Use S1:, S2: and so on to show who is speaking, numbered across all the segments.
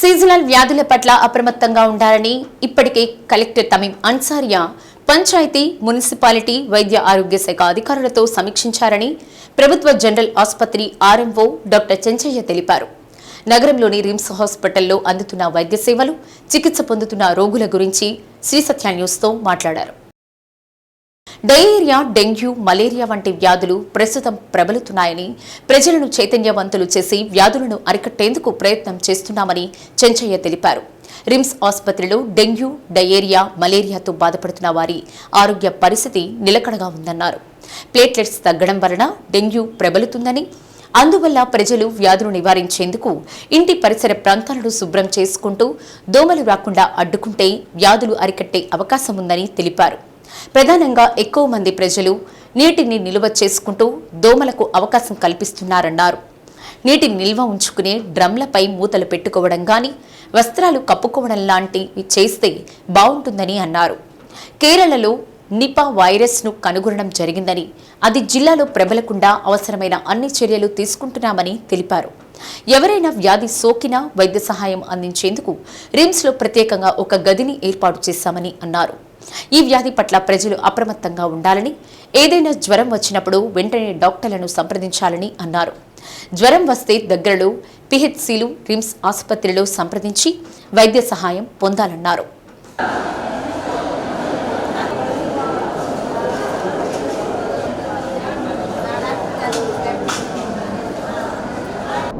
S1: Seasonal వ్యాధుల పట్ల అప్రమత్తంగా ఉండాలని ఇప్పటికే కలెక్టర్ తమీం అన్సారియా పంచాయతీ మున్సిపాలిటీ వైద్య ఆరోగ్య శాఖ అధికారులతో సమీక్షించారని ప్రభుత్వ జనరల్ ఆసుపత్రి ఆర్ఎంఓ డాక్టర్ చెంచయ్య తెలిపారు. నగరంలోని రిమ్స్ హాస్పిటల్లో అందుతున్న వైద్య సేవలు చికిత్స పొందుతున్న రోగుల గురించి శ్రీసత్య న్యూస్తో మాట్లాడారు. డయేరియా డెంగ్యూ మలేరియా వంటి వ్యాధులు ప్రస్తుతం ప్రబలుతున్నాయని ప్రజలను చైతన్యవంతులు చేసి వ్యాధులను అరికట్టేందుకు ప్రయత్నం చేస్తున్నామని చెంచయ్య తెలిపారు. రిమ్స్ ఆసుపత్రిలో డెంగ్యూ డయేరియా మలేరియాతో బాధపడుతున్న వారి ఆరోగ్య పరిస్థితి నిలకడగా ఉందన్నారు. ప్లేట్లెట్స్ తగ్గడం వలన డెంగ్యూ ప్రబలుతుందని అందువల్ల ప్రజలు వ్యాధులు నివారించేందుకు ఇంటి పరిసర ప్రాంతాలను శుభ్రం చేసుకుంటూ దోమలు రాకుండా అడ్డుకుంటే వ్యాధులు అరికట్టే అవకాశం ఉందని తెలిపారు. ప్రధానంగా ఎక్కువ మంది ప్రజలు నీటిని నిల్వ చేసుకుంటూ దోమలకు అవకాశం కల్పిస్తున్నారన్నారు. నీటిని నిల్వ ఉంచుకునే డ్రమ్లపై మూతలు పెట్టుకోవడం గాని వస్త్రాలు కప్పుకోవడం లాంటివి చేస్తే బాగుంటుందని అన్నారు. కేరళలో నిపా వైరస్ను కనుగొనడం జరిగిందని అది జిల్లాలో ప్రబలకుండా అవసరమైన అన్ని చర్యలు తీసుకుంటున్నామని తెలిపారు. ఎవరైనా వ్యాధి సోకినా వైద్య సహాయం అందించేందుకు రిమ్స్లో ప్రత్యేకంగా ఒక గదిని ఏర్పాటు చేశామని అన్నారు. ఈ వ్యాధి పట్ల ప్రజలు అప్రమత్తంగా ఉండాలని ఏదైనా జ్వరం వచ్చినప్పుడు వెంటనే డాక్టర్లను సంప్రదించాలని అన్నారు. జ్వరం వస్తే దగ్గరలో పిహెచ్సిలు రిమ్స్ ఆసుపత్రిలో సంప్రదించి వైద్య సహాయం పొందాలన్నారు.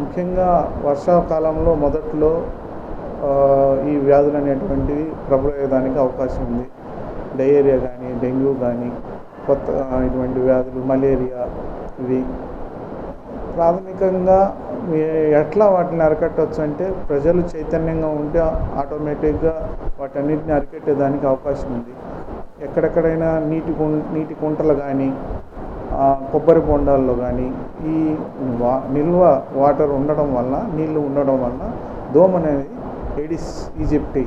S2: ముఖ్యంగా వర్షాకాలంలో మొదట్లో ఈ వ్యాధులు అనేటువంటివి ప్రబలయ్యేదానికి అవకాశం ఉంది. డయేరియా కానీ డెంగ్యూ కానీ కొత్త ఇటువంటి వ్యాధులు మలేరియా ఇవి ప్రాథమికంగా ఎట్లా వాటిని అరికట్టవచ్చు అంటే ప్రజలు చైతన్యంగా ఉంటే ఆటోమేటిక్గా వాటన్నిటిని అరికట్టేదానికి అవకాశం ఉంది. ఎక్కడెక్కడైనా నీటి కుం నీటి కుంటలు కానీ కొబ్బరి బొండాల్లో కానీ ఈ వా నిల్వ వాటర్ ఉండడం వల్ల నీళ్ళు ఉండడం వల్ల దోమ అనేది ఎడిస్ ఈజిప్టీ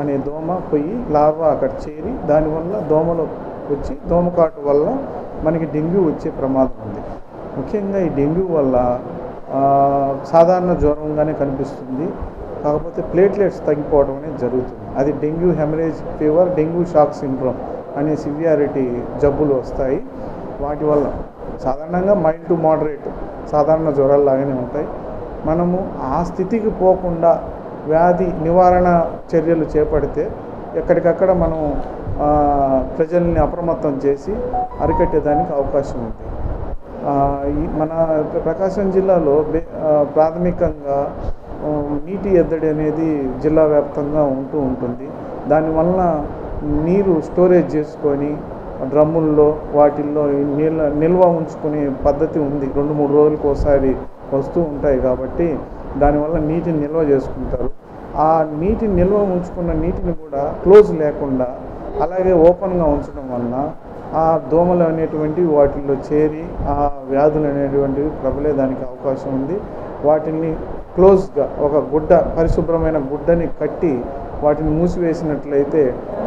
S2: అనే దోమ పోయి లావా అక్కడ చేరి దానివల్ల దోమలు వచ్చి దోమకాటు వల్ల మనకి డెంగ్యూ వచ్చే ప్రమాదం ఉంది. ముఖ్యంగా ఈ డెంగ్యూ వల్ల సాధారణ జ్వరంగానే కనిపిస్తుంది. కాకపోతే ప్లేట్లెట్స్ తగ్గిపోవడం అనేది జరుగుతుంది. అది dengue haemorrhage fever dengue shock syndrome అనే సివియారిటీ జబ్బులు వస్తాయి. వాటి వల్ల సాధారణంగా మైల్డ్ టు మోడరేట్ సాధారణ జ్వరాలు లాగానే ఉంటాయి. మనము ఆ స్థితికి పోకుండా వ్యాధి నివారణ చర్యలు చేపడితే ఎక్కడికక్కడ మనం ప్రజల్ని అప్రమత్తం చేసి అరికట్టేదానికి అవకాశం ఉంది. ఈ మన ప్రకాశం జిల్లాలో ప్రాథమికంగా నీటి ఎద్దడి అనేది జిల్లా వ్యాప్తంగా ఉంటూ ఉంటుంది. దానివలన నీరు స్టోరేజ్ చేసుకొని డ్రమ్ముల్లో వాటిల్లో నీళ్ళ నిల్వ ఉంచుకునే పద్ధతి ఉంది. రెండు మూడు రోజులకు ఒకసారి వస్తూ ఉంటాయి కాబట్టి దానివల్ల నీటిని నిల్వ చేసుకుంటారు. ఆ నీటిని నిల్వ ఉంచుకున్న నీటిని కూడా క్లోజ్ లేకుండా అలాగే ఓపెన్గా ఉంచడం వలన ఆ దోమలు అనేటువంటివి వాటిల్లో చేరి ఆ వ్యాధులు అనేటువంటివి ప్రబలేదానికి అవకాశం ఉంది. వాటిని క్లోజ్గా ఒక గుడ్డ పరిశుభ్రమైన గుడ్డని కట్టి వాటిని మూసివేసినట్లయితే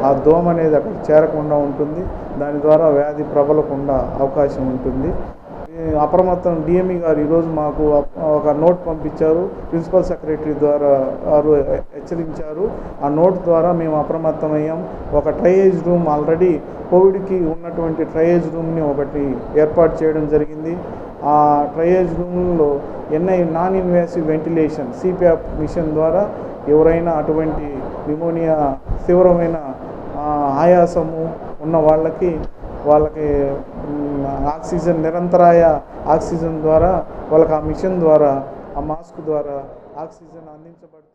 S2: ఆ దోమ అనేది అక్కడ చేరకుండా ఉంటుంది. దాని ద్వారా వ్యాధి ప్రబలకుండా అవకాశం ఉంటుంది. అప్రమత్తం డిఎంఈ గారు ఈరోజు మాకు ఒక నోట్ పంపించారు. ప్రిన్సిపల్ సెక్రటరీ ద్వారా వారు హెచ్చరించారు. ఆ నోట్ ద్వారా మేము అప్రమత్తమయ్యాం. ఒక ట్రయేజ్ రూమ్ ఆల్రెడీ కోవిడ్కి ఉన్నటువంటి ట్రయేజ్ రూమ్ని ఒకటి ఏర్పాటు చేయడం జరిగింది. ఆ ట్రయేజ్ రూమ్లో NI non invasive ventilation CPF machine ద్వారా ఎవరైనా అటువంటి న్యూమోనియా తీవ్రమైన ఆయాసము ఉన్న వాళ్ళకి వాళ్ళకి ఆక్సిజన్ నిరంతరాయ ఆక్సిజన్ ద్వారా వాళ్ళకి ఆ మిషన్ ద్వారా ఆ మాస్క్ ద్వారా ఆక్సిజన్ అందించబడుతుంది.